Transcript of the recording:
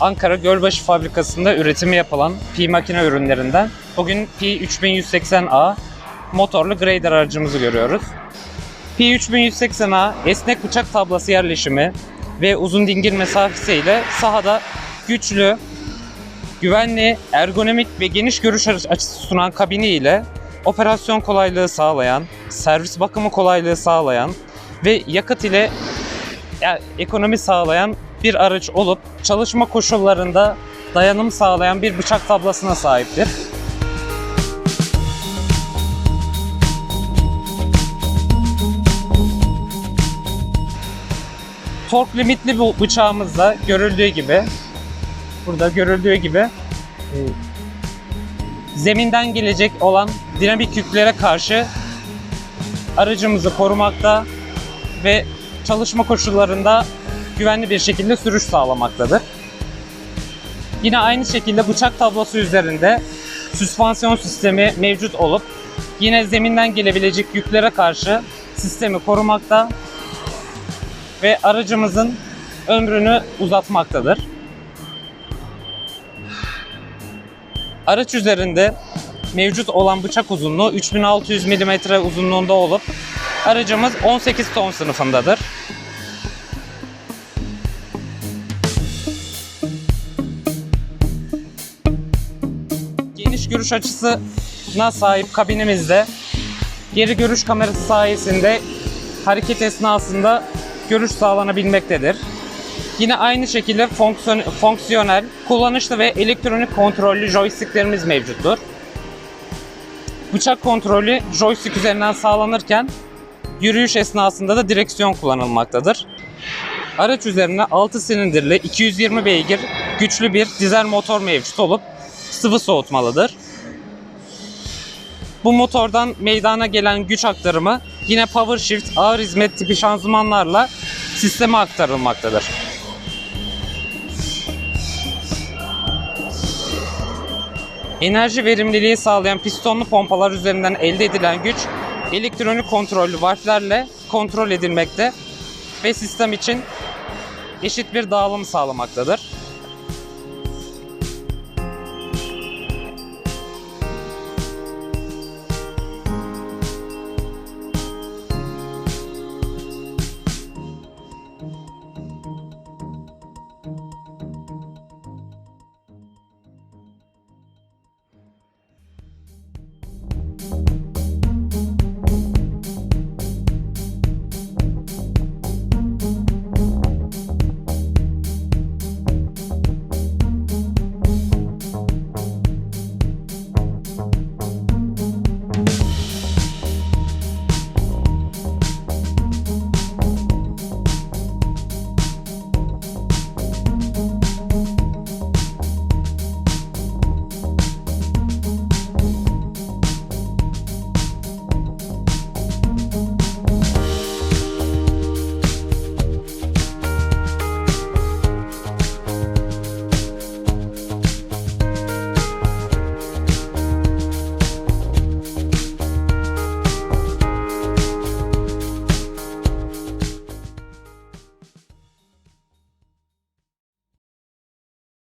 Ankara Gölbaşı Fabrikası'nda üretimi yapılan Pi makine ürünlerinden bugün Pi 3180A motorlu grader aracımızı görüyoruz. Pi 3180A esnek bıçak tablası yerleşimi ve uzun dingil mesafesiyle sahada güçlü, güvenli, ergonomik ve geniş görüş açısı sunan kabini ile operasyon kolaylığı sağlayan, servis bakımı kolaylığı sağlayan ve yakıt ile ya, ekonomi sağlayan bir araç olup çalışma koşullarında dayanım sağlayan bir bıçak tablasına sahiptir. Tork limitli bu bıçağımızda görüldüğü gibi burada görüldüğü gibi e, zeminden gelecek olan dinamik yüklere karşı aracımızı korumakta ve çalışma koşullarında güvenli bir şekilde sürüş sağlamaktadır. Yine aynı şekilde bıçak tablosu üzerinde süspansiyon sistemi mevcut olup yine zeminden gelebilecek yüklere karşı sistemi korumakta ve aracımızın ömrünü uzatmaktadır. Araç üzerinde mevcut olan bıçak uzunluğu 3600 mm uzunluğunda olup aracımız 18 ton sınıfındadır. Geniş görüş açısına sahip kabinimizde geri görüş kamerası sayesinde hareket esnasında görüş sağlanabilmektedir. Yine aynı şekilde fonksiyon, fonksiyonel, kullanışlı ve elektronik kontrollü joysticklerimiz mevcuttur. Bıçak kontrolü joystick üzerinden sağlanırken yürüyüş esnasında da direksiyon kullanılmaktadır. Araç üzerine 6 silindirli 220 beygir güçlü bir dizel motor mevcut olup sıvı soğutmalıdır. Bu motordan meydana gelen güç aktarımı yine power shift ağır hizmet tipi şanzımanlarla sisteme aktarılmaktadır. Enerji verimliliği sağlayan pistonlu pompalar üzerinden elde edilen güç elektronik kontrollü valflerle kontrol edilmekte ve sistem için eşit bir dağılım sağlamaktadır.